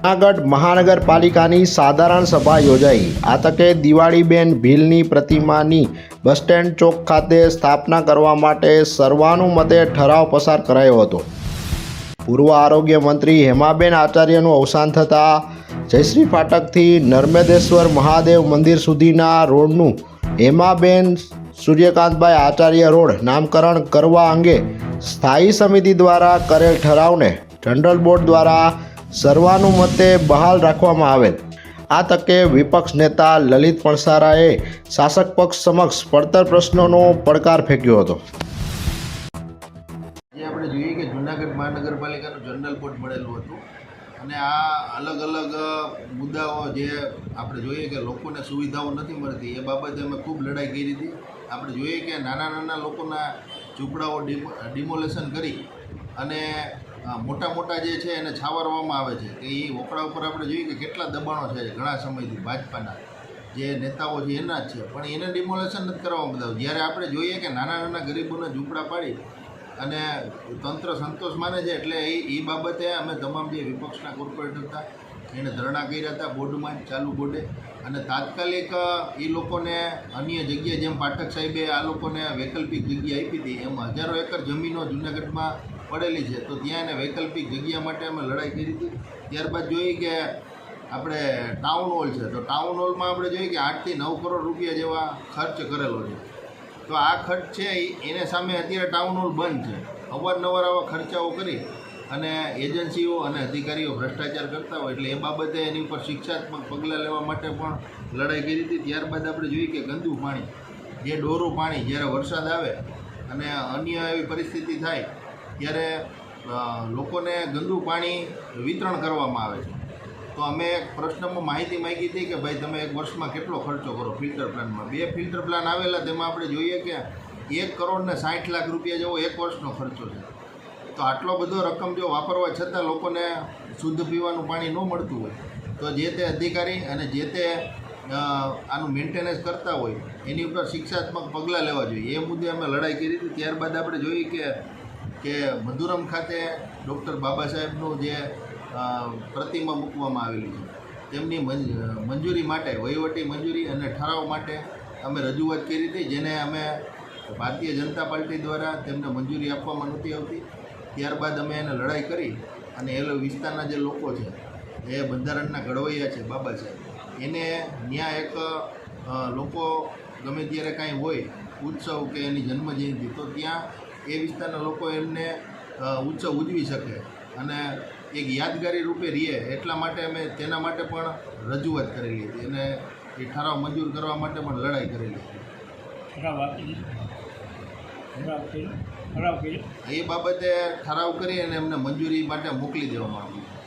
જૂનાગઢ મહાનગરપાલિકાની સાધારણ સભા યોજાઈ. આ તકે દિવાળીબેન ભીલની પ્રતિમાની બસ સ્ટેન્ડ ચોક ખાતે સ્થાપના કરવા માટે સર્વાનુમતે ઠરાવ પસાર કરાયો હતો. પૂર્વ આરોગ્ય મંત્રી હેમાબેન આચાર્યનું અવસાન થતાં જયશ્રી ફાટકથી નર્મદેશ્વર મહાદેવ મંદિર સુધીના રોડનું હેમાબેન સૂર્યકાંતભાઈ આચાર્ય રોડ નામકરણ કરવા અંગે સ્થાયી સમિતિ દ્વારા કરેલ ઠરાવને જનરલ બોર્ડ દ્વારા સર્વાનુમતે બહાલ રાખવામાં આવેલ. આ તકે વિપક્ષ નેતા લલિત પણસારાએ શાસક પક્ષ સમક્ષ પડતર પ્રશ્નોનો પડકાર ફેંક્યો હતો. જે આપણે જોઈએ કે જુનાગઢ મહાનગરપાલિકાનું જનરલ કોર્ટ મળેલું હતું અને આ અલગ અલગ મુદ્દાઓ જે આપણે જોઈએ કે લોકોને સુવિધાઓ નથી મળતી, એ બાબતે અમે ખૂબ લડાઈ કરી હતી. આપણે જોઈએ કે નાના નાના લોકોના ઝૂંપડાઓ ડિમો, ડિમોલેશન કરી અને મોટા મોટા જે છે એને છાવરવામાં આવે છે. કે એ વોકડા ઉપર આપણે જોઈએ કે કેટલા દબાણો છે ઘણા સમયથી ભાજપાના. જે નેતાઓ છે એના જ છે. પણ એને ડિમોલેશન નથી કરવામાં બધા જ્યારે આપણે જોઈએ કે નાના નાના ગરીબોને ઝૂંપડા પાડી અને તંત્ર સંતોષ માને છે એટલે એ એ બાબતે અમે તમામ જે વિપક્ષના કોર્પોરેટર હતા, એને ધરણા કર્યા હતા, બોર્ડમાં ચાલુ બોર્ડે. અને તાત્કાલિક એ લોકોને અન્ય જગ્યાએ જેમ પાઠક સાહેબે આ લોકોને વૈકલ્પિક જગ્યા આપી હતી, એમ હજારો એકર જમીનો જૂનાગઢમાં પડેલી છે. તો ત્યાં એને વૈકલ્પિક જગ્યા માટે અમે લડાઈ કરી હતી. ત્યારબાદ જોઈએ કે આપણે ટાઉન હોલ છે. તો ટાઉન હોલમાં આપણે જોઈએ કે આઠથી નવ કરોડ રૂપિયા જેવા ખર્ચ કરેલો છે. તો આ ખર્ચ છે એને સામે અત્યારે ટાઉન હોલ બંધ છે. અવારનવાર આવા ખર્ચાઓ કરી અને એજન્સીઓ અને અધિકારીઓ ભ્રષ્ટાચાર કરતા હોય એટલે એ બાબતે એની ઉપર શિક્ષાત્મક પગલાં લેવા માટે પણ લડાઈ કરી હતી. ત્યારબાદ આપણે જોઈએ કે ગંદુ પાણી, જે ડોરું પાણી જ્યારે વરસાદ આવે અને અન્ય એવી પરિસ્થિતિ થાય ત્યારે લોકોને ગંદુ પાણી વિતરણ કરવામાં આવે છે. તો અમે એક પ્રશ્નમાં માહિતી માગી હતી કે ભાઈ તમે એક વર્ષમાં કેટલો ખર્ચો કરો ફિલ્ટર પ્લાનમાં? બે ફિલ્ટર પ્લાન આવેલા, તેમાં આપણે જોઈએ કે એક કરોડ ને સાઠ લાખ રૂપિયા જેવો એક વર્ષનો ખર્ચો છે. તો આટલો બધો રકમ જો વાપરવા છતાં લોકોને શુદ્ધ પીવાનું પાણી ન મળતું હોય, તો જે તે અધિકારી અને જે તે આનું મેન્ટેનન્સ કરતા હોય, એની ઉપર શિક્ષાત્મક પગલાં લેવા જોઈએ. એ મુદ્દે અમે લડાઈ કરી હતી. ત્યારબાદ આપણે જોઈએ કે કે મધુરમ ખાતે ડૉક્ટર બાબા સાહેબનું જે પ્રતિમા મૂકવામાં આવેલી છે. તેમની મંજૂરી માટે, વહીવટી મંજૂરી અને ઠરાવ માટે અમે રજૂઆત કરી હતી, જેને અમે ભારતીય જનતા પાર્ટી દ્વારા તેમને મંજૂરી આપવામાં નહોતી આવતી. ત્યારબાદ અમે એને લડાઈ કરી અને એ વિસ્તારના જે લોકો છે, એ બંધારણના ઘડવૈયા છે, બાબા સાહેબ. એને ત્યાં એક લોકો ગમે ત્યારે કાંઈ હોય, ઉત્સવ કે એની જન્મજયંતિ, તો ત્યાં એ વિસ્તારના લોકો એમને ઉત્સવ ઉજવી શકે અને એક યાદગારી રૂપે રહીએ એટલા માટે અમે તેના માટે પણ રજૂઆત કરેલી હતી અને એ ઠરાવ મંજૂર કરવા માટે પણ લડાઈ કરેલી હતી. એ બાબતે ઠરાવ કરી અને એમને મંજૂરી માટે મોકલી દેવામાં આવ્યું.